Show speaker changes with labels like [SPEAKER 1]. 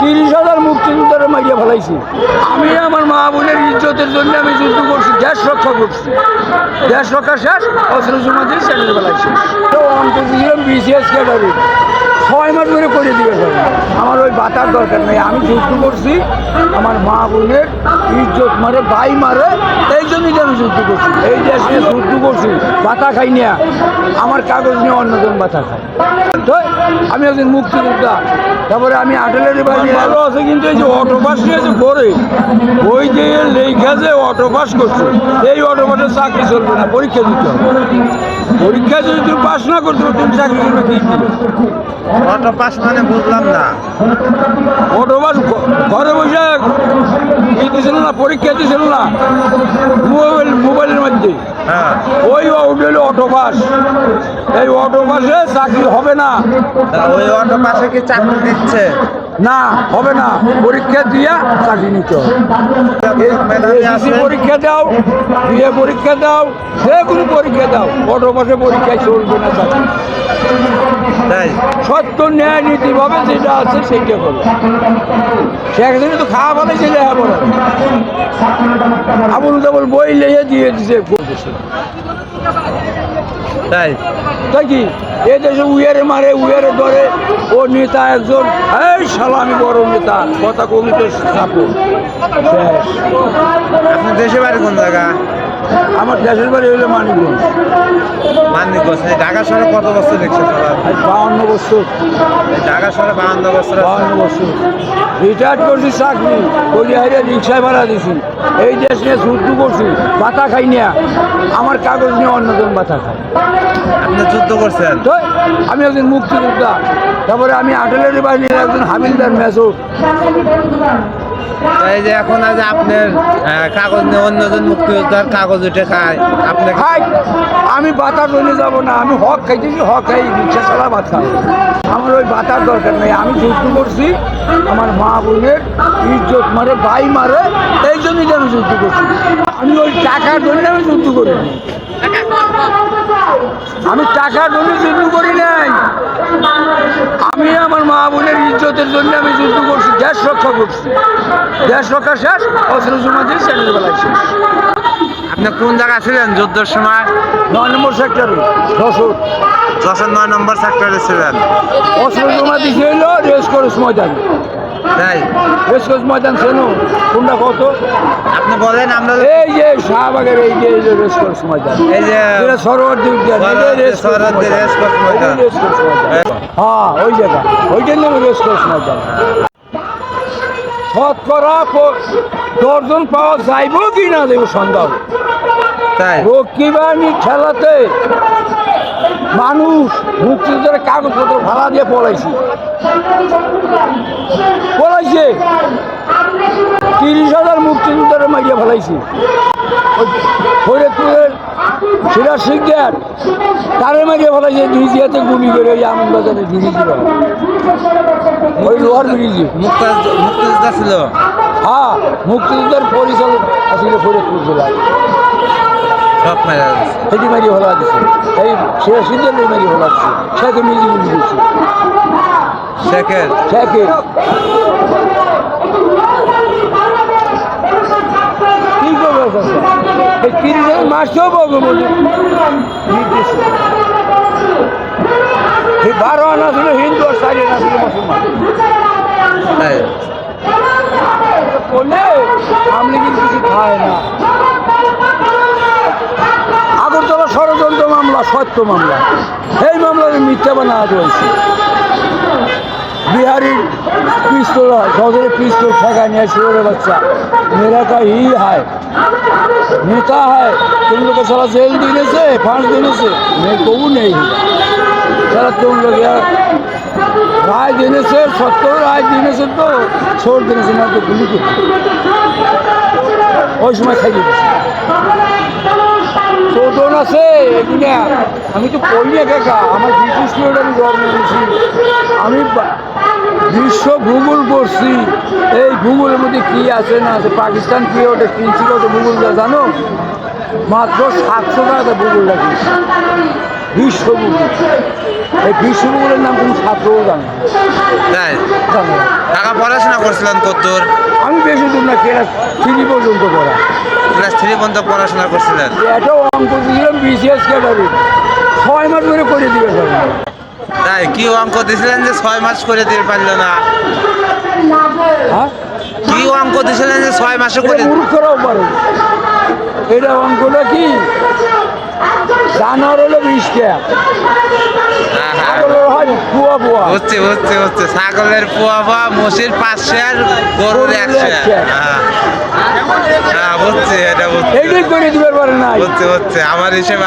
[SPEAKER 1] তিরিশ হাজার মুক্তিযোদ্ধারে মারিয়া ফেলাইছি। আমি আমার মা বোনের ইজ্জতের জন্য আমি যুদ্ধ করছি, দেশ রক্ষা করছি। দেশ রক্ষা শেষ, অস্ত্র জমা দিয়ে ফেলাইছি। তো অন্তর্ছিলাম বিসিএস ক্যাডারি ছয় মাস ধরে করে দিয়েছে। আমার ওই বাতার দরকার নেই, আমি যুদ্ধ করছি আমার মা বোনের ইজ্জত মারে ভাই মারে এই জন্যই তো আমি যুদ্ধ করছি। এই দেশ নিয়ে যুদ্ধ করছি বাতা খাই না আমার কাগজ নিয়ে অন্যজন বাতা খায়। তো আমি একজন মুক্তিযোদ্ধা। তারপরে আমি আটেলের বাড়ি ভালো আছে কিন্তু এই যে অটো পাস নিয়েছে করে ওই যে লেখা যে অটো পাস করছে এই অটো পাসের চাকরি চলবে না পরীক্ষা দিতে হবে। পরীক্ষা যদি তুমি পাস না করতে তুমি চাকরি করবে কি দিবে
[SPEAKER 2] অটো পাস মানে বুঝলাম না।
[SPEAKER 1] অটো পাস ঘরে বসে দিছিল না পরীক্ষা দিছিল না মোবাইল মোবাইলের মধ্যে।
[SPEAKER 2] হ্যাঁ।
[SPEAKER 1] ওই উঠল অটো পাস এই অটো পাসে চাকরি হবে না।
[SPEAKER 2] ওই অটো পাসে কি চাকরি দিচ্ছে?
[SPEAKER 1] না হবে না। পরীক্ষা দিয়া চাকরি নিতে হবে। পরীক্ষা দাও বিএ পরীক্ষা দাও যে কোনো পরীক্ষা দাও। অটো পাশে পরীক্ষায় চলবে না চাকরি।
[SPEAKER 2] তাই?
[SPEAKER 1] সত্য ন্যায় নীতিভাবে যেটা আছে সেইটা করো সে একদিনে তো খাওয়া ভালো সেটা হ্যাঁ বলো আবুল তাবুল বই লেগে দিয়ে দিছে। করতেছে
[SPEAKER 2] তাই?
[SPEAKER 1] তাই কি? এ দেশে উয়ারে মারে উয়ারে ধরে ও নেতা একজন এই শালা আমি বড় নেতা কথা কমিতে থাকো
[SPEAKER 2] দেশে বাড়ি কোন জায়গা?
[SPEAKER 1] আমার দেশের বাড়ি হইলে মানিকগঞ্জ।
[SPEAKER 2] মানিকগঞ্জ ঢাকা শহরে কত বছর
[SPEAKER 1] আজ বাউন্ন বছর।
[SPEAKER 2] ঢাকা শহরে বাহান্ন বছর আছে।
[SPEAKER 1] বাউন্ন বছর। রিটায়ার্ড করছি চাকরি করি হাইরে রিক্সায় ভাড়া দিছি। এই দেশ নিয়ে যুদ্ধ করছি বাতা খাই না আমার কাগজ নিয়ে অন্যজন বাতা খাই
[SPEAKER 2] আপনি যুদ্ধ করছেন?
[SPEAKER 1] তো আমি একজন মুক্তিযোদ্ধা। তারপরে আমি আটেলের বাহিনীর একজন হাবিলদার মেসর
[SPEAKER 2] এই যে এখন আজ আপনার কাগজ নিয়ে অন্যজন মুক্তিযোদ্ধার কাগজ উঠে খায়। আপনি
[SPEAKER 1] খাই আমি বাতা চলে যাব না, আমি হক খাইতেছি হক খাই, রিক্সা চালা ভাত খাই আমার ওই বাতার দরকার নেই, আমি যুদ্ধ করছি, আমার মা বোনের ইজ্জত মারে, ভাই মারে, এই জন্যই তো আমি যুদ্ধ করছি। আমি ওই টাকার জন্য আমি যুদ্ধ করি। আমি টাকার জন্য যুদ্ধ করি নাই। আমি আমার মা বোনের ইজ্জতের জন্য আমি যুদ্ধ করছি। দেশ রক্ষা করছি। দেশ রক্ষা শেষ অস্ত্র জমা দিয়ে সেখানে বেলায় শেষ।
[SPEAKER 2] আপনি কোন জায়গা ছিলেন যুদ্ধের সময়?
[SPEAKER 1] নয় নম্বর সেক্টরে যশোর।
[SPEAKER 2] যশোর নয় নম্বর সেক্টরে ছিলেন।
[SPEAKER 1] অস্ত্র জমা হইল রেস করস ময়দান
[SPEAKER 2] তাই?
[SPEAKER 1] করস ময়দান চেনো কোনটা কত?
[SPEAKER 2] আপনি বলেন আমরা
[SPEAKER 1] এই যে শাহবাগের এই যে এই যে রেস করস ময়দান।
[SPEAKER 2] এই যে
[SPEAKER 1] এটা সরোয়ার্দী উদ্যান এই যে
[SPEAKER 2] সরোয়ার্দী-
[SPEAKER 1] রেস
[SPEAKER 2] সরোয়ার্দী
[SPEAKER 1] ময়দান।
[SPEAKER 2] রেস কোর্স ময়দান।
[SPEAKER 1] রেস কোর্স ময়দান। হ্যাঁ। ওই জায়গা। ওইটার নামে রেস করস ময়দান। শতকরা দশজন পাওয়া যাইব কি না দেব সন্দেহ।
[SPEAKER 2] তাই?
[SPEAKER 1] রক্ষী খেলাতে মানুষ মুক্তিযুদ্ধের কাগজপত্র ভাড়া দিয়ে পলাইছে। পলাইছে। তিরিশ হাজার মুক্তিযুদ্ধের মারিয়া ফেলাইছে। ফরিদপুরের সিরাজ সিকদার তারে মারিয়া ফেলাইছে ডিজিয়াতে গুলি করে ওই আনন্দবাজারে ব্রিজ ওই লোহার ব্রিজে।
[SPEAKER 2] মুক্তিযোদ্ধা ছিল?
[SPEAKER 1] হ্যাঁ মুক্তিযুদ্ধের পরিচালক আসলে ফরিদপুর জেলায়
[SPEAKER 2] সব মেরা গেছে।
[SPEAKER 1] সেটি মারি হলা দিছে। এই সে সিদ্ধের মারি হলা দিছে। সেকে মিলি মিলি দিচ্ছে
[SPEAKER 2] শেখের?
[SPEAKER 1] সেকে কি করবে এই তিরিশ হাজার পাবো বলে। এই বারো আনা ছিল হিন্দু আর চারি আনা ছিল মুসলমান।
[SPEAKER 2] তাই।
[SPEAKER 1] আমলি কিন্তু কিছু খায় না। সত্য মামলা এই মামলার মিথ্যা বানা রয়েছে বিহারির পিস্তল সদরে পিস্তল ঠেকা নিয়ে শুয়োরের বাচ্চা मेरा का ही है नेता है तुम लोग को सारा जेल देने से फांस देने से मैं को नहीं है सारा तुम लोग यार राय देने से सत्तर राय देने से तो छोड़ देने से ना तो गुली के ওই সময় খাই দিয়েছি চোদন আছে, এগুলা। আমি তো পড়ি কাকা আমার বিশেষ পিরিয়ড আমি জন্ম নিয়েছি আমি বিশ্ব ভূগোল করছি এই ভূগোলের মধ্যে কি আছে, না আছে? পাকিস্তান কী ওটা কিনছিল তো ভূগোলটা, জানো? মাত্র সাতশো টাকা ভূগোলটা কিনছি। বিশ্বপুকুর এই বিশ্বপুকুরের নাম কোনো ছাত্রও জানে
[SPEAKER 2] তাই?
[SPEAKER 1] জানে
[SPEAKER 2] টাকা পড়াশোনা করছিলেন কতদূর
[SPEAKER 1] আমি বেশি দূর না ক্লাস থ্রি পর্যন্ত পড়া।
[SPEAKER 2] ক্লাস থ্রি পর্যন্ত পড়াশোনা করছিলেন?
[SPEAKER 1] এটাও অঙ্ক দিয়েছিলাম বিসিএস ক্যাডারে ছয় মাস ধরে করে পারি
[SPEAKER 2] তাই? কি অঙ্ক দিয়েছিলেন যে ছয় মাস করে দিতে পারল না?
[SPEAKER 1] হ্যাঁ?
[SPEAKER 2] কি অঙ্ক দিয়েছিলেন যে ছয় মাসে করে
[SPEAKER 1] মূর্খরাও পারে এটা অঙ্কটা কি জানোয়ার হলো বিশ। ছাগলের পুয়া পুয়া।
[SPEAKER 2] হচ্ছে হচ্ছে হচ্ছে ছাগলের পোয়া পোয়া মোষের পাঁচশো আর গরুর
[SPEAKER 1] এক
[SPEAKER 2] একশো
[SPEAKER 1] একশো।
[SPEAKER 2] হ্যাঁ হ্যাঁ বুঝছি। এটা হচ্ছে হচ্ছে আমার হিসেবে